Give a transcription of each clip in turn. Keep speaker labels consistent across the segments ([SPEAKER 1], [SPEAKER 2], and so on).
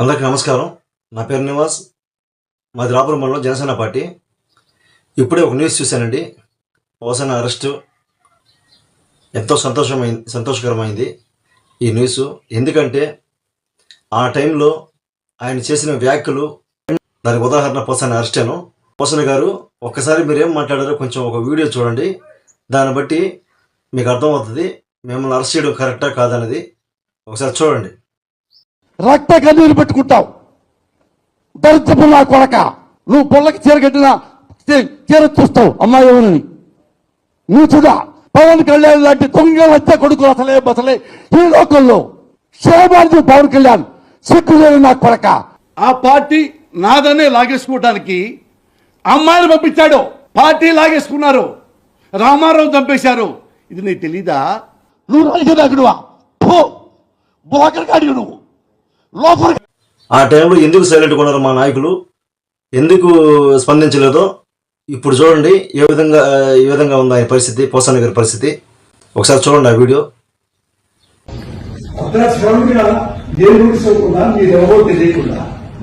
[SPEAKER 1] అందరికీ నమస్కారం. నా పేరు నివాస్. మాది రాపురం మండలం జనసేన పార్టీ. ఇప్పుడే ఒక న్యూస్ చూశానండి. ఓసన అరెస్టు. ఎంతో సంతోషమైంది సంతోషకరమైంది ఈ న్యూస్. ఎందుకంటే ఆ టైంలో ఆయన చేసిన వ్యాఖ్యలు దానికి ఉదాహరణ పోసాని అరెస్టాను. పోసన గారు ఒక్కసారి మీరు ఏం మాట్లాడారో కొంచెం ఒక వీడియో చూడండి. దాన్ని బట్టి మీకు అర్థమవుతుంది మిమ్మల్ని అరెస్ట్ చేయడం కరెక్టా కాదనేది ఒకసారి చూడండి.
[SPEAKER 2] రక్త కన్నీరు పెట్టుకుంటావు. దరిద్రపు నా కొడక. నువ్వు పొల్లకి చీర కట్టిన చీర చూస్తావు. అమ్మాయి ఎవరని? నువ్వు చూడా పవన్ కళ్యాణ్ లాంటి దొంగ వచ్చే కొడుకులు అసలే బసలే ఈ లోకంలో. శివబాబు పవన్ కళ్యాణ్ సిక్కు లేని నా కొడక. ఆ పార్టీ నాదనే లాగేసుకోవడానికి అమ్మాయిని పంపించాడు. పార్టీ లాగేసుకున్నారు. రామారావు చంపేశారు. ఇది నీకు తెలీదా? నువ్వు రాజకీయ నాయకుడువా? బోకర్ కాడివి నువ్వు. లోపల
[SPEAKER 1] ఆ టైంలో ఎందుకు సైలెంట్గా ఉన్నారు మా నాయకులు? ఎందుకు స్పందించలేదో? ఇప్పుడు చూడండి ఏ విధంగా ఏ విధంగా ఉంది ఆయన పరిస్థితి పోసాని గారి పరిస్థితి. ఒకసారి చూడండి ఆ వీడియో.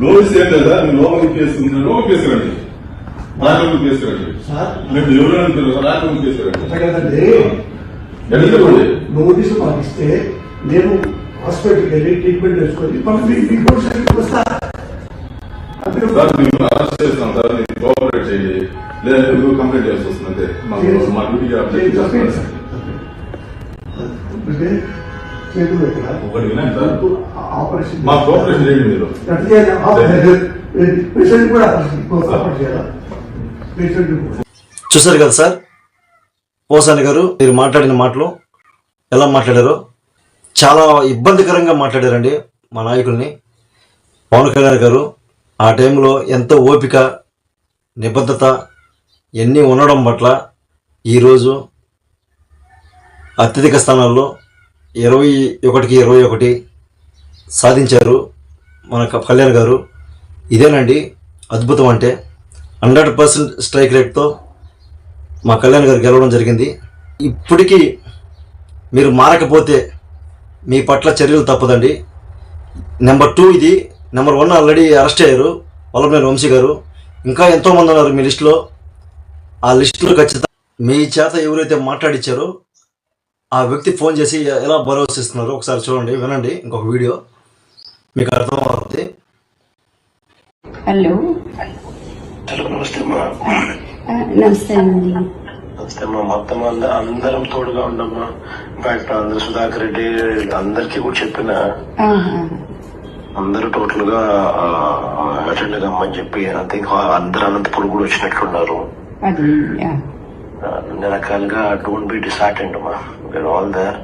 [SPEAKER 3] నోటీస్ ఏం లేదా మీరు లోపలికి లోపలికి
[SPEAKER 4] ఇస్తే నేను హాస్పిటల్కి వెళ్ళి ట్రీట్మెంట్ చేసుకొని మళ్ళీ మీకు వస్తా. అందుకే
[SPEAKER 3] సార్ మీరు అరెస్ట్ చేస్తాం సార్ మీరు కోఆపరేట్ చేయండి. లేదా మీరు కంప్లైంట్ చేయాల్సి వస్తుంది అంతే. మాకు మా డ్యూటీకి అప్డేట్
[SPEAKER 4] చెప్పండి
[SPEAKER 3] చేస్తాం.
[SPEAKER 4] సార్. అంటే చేతులు ఎక్కడ?
[SPEAKER 3] ఒకటి వినండి సార్.
[SPEAKER 4] ఆపరేషన్
[SPEAKER 3] మా కోఆపరేషన్ చేయండి మీరు.
[SPEAKER 4] ఎట్లా చేయాలి? ఆపరేషన్. పేషెంట్ కూడా ఆపరేషన్ ఆపరేషన్ చేయాలా? పేషెంట్ కూడా.
[SPEAKER 1] చూసారు కదా సార్? పోసాని గారు మీరు మాట్లాడిన మాటలు ఎలా మాట్లాడారో చాలా ఇబ్బందికరంగా మాట్లాడారండి మా నాయకుల్ని. పవన్ కళ్యాణ్ గారు ఆ టైంలో ఎంతో ఓపిక నిబద్ధత ఎన్ని ఉండడం పట్ల ఈరోజు అత్యధిక స్థానాల్లో ఇరవై ఒకటికి ఇరవై ఒకటి సాధించారు మన కళ్యాణ్ గారు. ఇదేనండి అద్భుతం అంటే హండ్రెడ్ పర్సెంట్ స్ట్రైక్ రేట్తో మా కళ్యాణ్ గారు గెలవడం జరిగింది. ఇప్పటికీ మీరు మారకపోతే మీ పట్ల చర్యలు తప్పదండి. నెంబర్ టూ ఇది. నెంబర్ వన్ ఆల్రెడీ అరెస్ట్ అయ్యారు. వల్లభనేని వంశీ గారు. ఇంకా ఎంతోమంది ఉన్నారు మీ లిస్టులో. ఆ లిస్టులో ఖచ్చితంగా మీ చేత ఎవరైతే మాట్లాడిచ్చారో ఆ వ్యక్తి ఫోన్ చేసి ఎలా భరోసా ఇస్తున్నారో ఒకసారి చూడండి వినండి ఇంకొక వీడియో. మీకు అర్థమవుతుంది.
[SPEAKER 5] హలో.
[SPEAKER 6] హలో నమస్తే
[SPEAKER 5] నమస్తే అండి.
[SPEAKER 6] అమ్మా మొత్తం అంద- అందరం తోడుగా ఉండమ్మా. ఇన్ఫాక్ట్ అందరు సుధాకర్ రెడ్డి అందరికీ కూడా చెప్పిన. అందరూ టోటల్గా అటెండ్ కమ్మని చెప్పి ఐ థింక్ అందరు అనంతపురం కూడా వచ్చినట్లున్నారు అన్ని రకాలుగా డోంట్ బి డిసార్టెండ్ అమ్మా. We are all there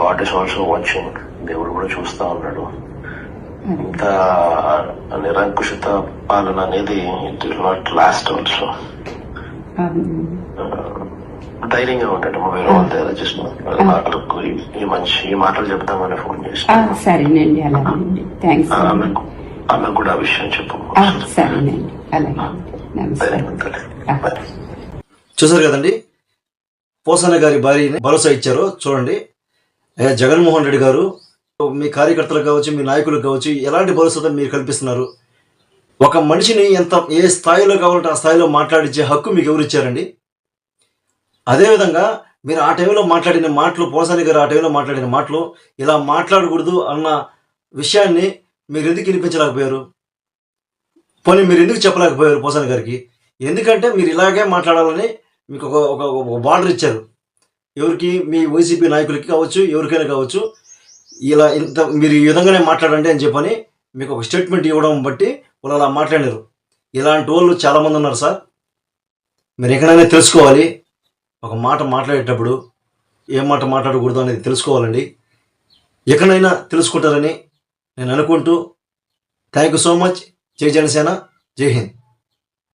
[SPEAKER 6] god is also watching. దేవుడు కూడా చూస్తా ఉన్నాడు. ఇంత నిరంకుశిత పాలన అనేది it will not last also. ధైర్యంగా ఉంటాడు వేరే వాళ్ళ దగ్గర జస్ట్ మాటలకు ఈ- మంచి ఈ మాటలు చెప్తామని ఫోన్ చేసి.
[SPEAKER 5] ఆ, సరేనండి అలాగేనండి థ్యాంక్స్.
[SPEAKER 6] ఆమెకు కూడా ఆ విషయం చెప్పు.
[SPEAKER 5] ఆ, సరేనండి అలాగే.
[SPEAKER 1] చూసారు కదండి? పోసన్న గారి భార్యని భరోసా ఇచ్చారో. చూడండి. జగన్మోహన్ రెడ్డి గారు మీ కార్యకర్తలకు కావచ్చు మీ నాయకులకు కావచ్చు ఎలాంటి భరోసాతో మీరు కల్పిస్తున్నారు? ఒక మనిషిని ఎంత ఏ స్థాయిలో కావాలంటే ఆ స్థాయిలో మాట్లాడించే హక్కు మీకు ఎవరు ఇచ్చారండి? అదేవిధంగా మీరు ఆ టైంలో మాట్లాడిన మాటలు పోసాని గారు ఆ టైంలో మాట్లాడిన మాటలు ఇలా మాట్లాడకూడదు అన్న విషయాన్ని మీరు ఎందుకు వినిపించలేకపోయారు? పోనీ మీరు ఎందుకు చెప్పలేకపోయారు పోసాని గారికి? ఎందుకంటే మీరు ఇలాగే మాట్లాడాలని మీకు ఒక ఒక ఒక బార్డర్ ఇచ్చారు. ఎవరికి? మీ వైసీపీ నాయకులకి కావచ్చు ఎవరికైనా కావచ్చు. ఇలా ఇంత మీరు ఈ విధంగానే మాట్లాడండి అని చెప్పని మీకు ఒక స్టేట్మెంట్ ఇవ్వడం బట్టి వాళ్ళు అలా మాట్లాడారు ఇలాంటి వాళ్ళు చాలామంది ఉన్నారు సార్. మీరు ఎక్కడైనా తెలుసుకోవాలి. ఒక మాట మాట్లాడేటప్పుడు ఏ మాట మాట్లాడకూడదు అనేది తెలుసుకోవాలండి. ఎక్కడైనా తెలుసుకుంటారని నేను అనుకుంటూ థ్యాంక్ యూ సో మచ్. జై జనసేన. జై హింద్.